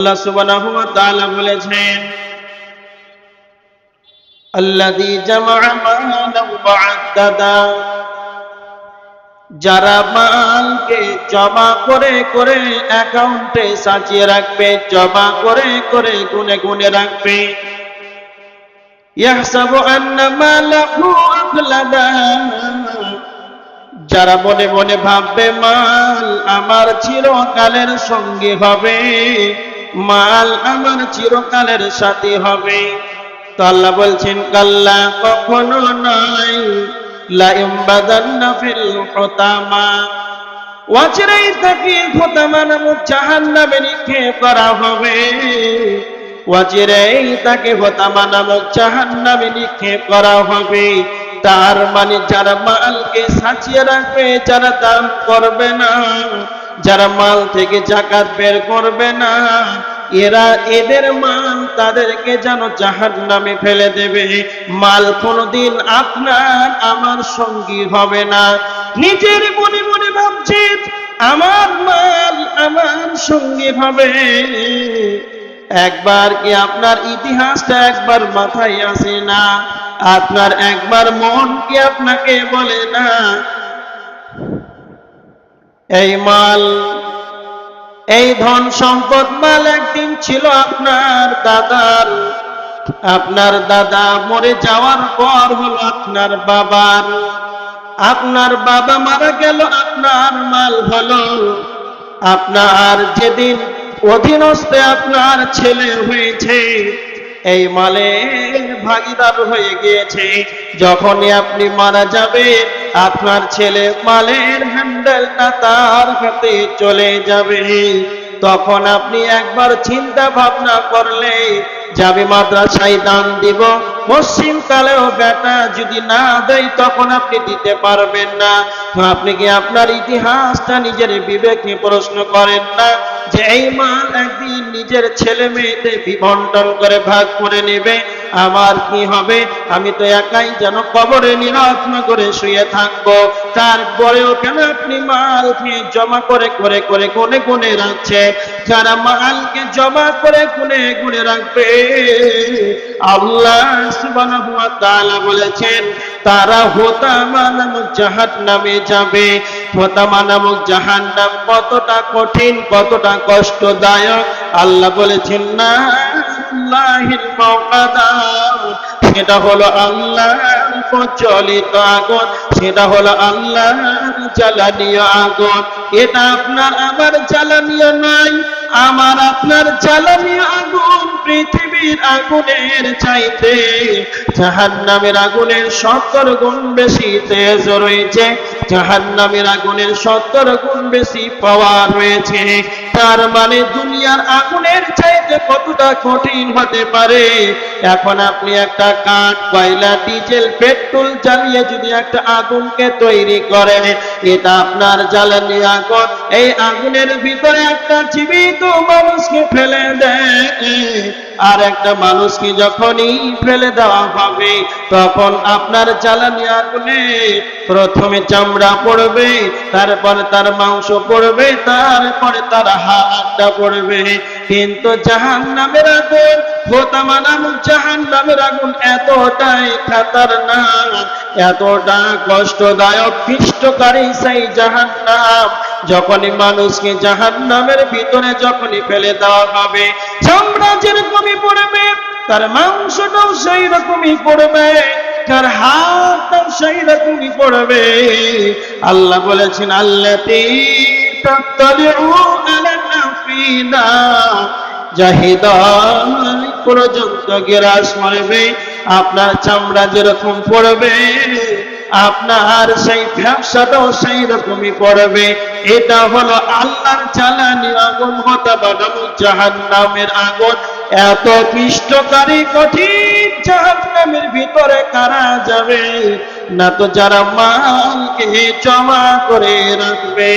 আল্লাহ সুবহানাহু ওয়া তাআলা বলেছেন, আল্লাযী যারা মালকে জমা করে করে অ্যাকাউন্টে সাজিয়ে রাখবে, জমা করে করে গুনে গুনে রাখবে। ইয়াহসাবু আন্না মালাহু আখলাদা যারা মনে মনে ভাববে, মাল আমার চিরকালের সঙ্গী হবে। মাল আমার চিরকালের সাথী হবে। তো বলছেন, কাল্লা কখনো নয়। ওয়াজরাই তাকে হুতামা নামক জাহান্নামে নিক্ষেপ করা হবে। ওয়াজরাই তাকে হুতামা নামক জাহান্নামে নিক্ষেপ করা হবে। তার মানে যারা মালকে সাজিয়ে রাখবে, যারা দান করবে না যারা মাল থেকে জাকাত বের করবে না, এরা এদের মাল তাদেরকে যেন জাহান নামে ফেলে দেবে। মাল কোনোদিন আপনার, আমার সঙ্গী হবে না। নিজের মনে মনে ভাবছেন আমার মাল আমার সঙ্গী হবে। একবার কি আপনার ইতিহাসটা একবার মাথায় আসে না? আপনার একবার মন কি আপনাকে বলে না এই মাল, এই ধন সম্পদ মাল একদিন ছিল আপনার দাদার। আপনার দাদা মরে যাওয়ার পর হলো আপনার বাবার। আপনার বাবা মারা গেল, আপনার মাল হলো আপনার যেদিন অধীনস্থে আপনার ছেলে হয়েছে, এই মালের ভাগিদার হয়ে গিয়েছে। যখনই আপনি মারা যাবে আপনার ছেলে মালের হ্যান্ডেলটা তার হাতে চলে যাবে। তখন আপনি একবার চিন্তা ভাবনা করলে যাবে মাদ্রাসায় দান দিব। পশ্চিম কালেও বেটা যদি না দেয় তখন আপনি দিতে পারবেন না। আপনি কি আপনার ইতিহাসটা নিজের বিবেকে প্রশ্ন করেন না? যে এই মাল একদিন নিজের ছেলে মেয়েতে বিবন্টন করে ভাগ করে নেবে। আমার কি হবে? আমি তো একাই যেন কবরে নিরাত্ম করে শুয়ে থাকব। তারপরেও কেন আপনি মাল জমা করে করে করে গুনে গুনে রাখছে যারা মালকে জমা করে গুনে গুনে রাখবে, আল্লাহ সুবহানাহু ওয়া তাআলা বলেছেন, তারা হোতামা নামক জাহান নামে যাবে। হোতামা নামক জাহান নাম কতটা কঠিন, কতটা কষ্টদায়ক? আল্লাহ বলেছেন, না। আল্লাহিল সেটা হলো প্রচলিত আগুন, সেটা হলো আল্লাহর জ্বালানীয় আগুন। এটা আপনার আমার জ্বালানীয় নয়, আমার আপনার জ্বালানীয় আগুন পৃথিবীর আগুনের চাইতে, জাহান্নামের আগুনের সত্তর গুণ বেশি তেজ রয়েছে, জাহান্নামের আগুনের সত্তর গুণ বেশি পাওয়ার রয়েছে। তার মানে দুনিয়ার আগুনের চাইতে কতটা কঠিন হতে পারে? এখন আপনি একটা কাঠ, কয়লা, ডিজেল, পেট্রোল জ্বালিয়ে যদি একটা আগুনকে তৈরি করেন এটা আপনার জ্বালানি আগুন। এই আগুনের ভিতরে একটা জীবিত মানুষকে ফেলে দেয়। আর একটা মানুষকে যখনই ফেলে দেওয়া হবে, তখন আপনার জ্বালানি আগুনে প্রথমে চামড়া পড়বে, তারপরে তার মাংস পড়বে, তারপরে তার হাতটা পড়বে। কিন্তু জাহান নামের আগুন হোতামা নামক জাহান নামের আগুন এতটাই খাতার না এতটা কষ্টদায়ক খ্রিস্টকারী সেই জাহান নাম যখনই মানুষকে জাহান নামের ভিতরে যখনই ফেলে দেওয়া হবে চামড়া যেরকমই পড়বে, তার মাংসটাও সেই রকমই পড়বে, তার হাতটাও সেই রকমই পড়বে। আল্লাহ বলেছেন আল্লাহ মারবে, আপনার চামড়া যেরকম পড়বে, আপনার সেই ব্যবসাটাও সেই রকমই পড়বে। এটা হলো আল্লাহর জ্বালানি আগুন হতা বানানো জাহান নামের আগুন। এত পিষ্টকারী, কঠিন জাহান নামের ভিতরে কারা যাবে? না তো যারা মালকে জমা করে রাখবে।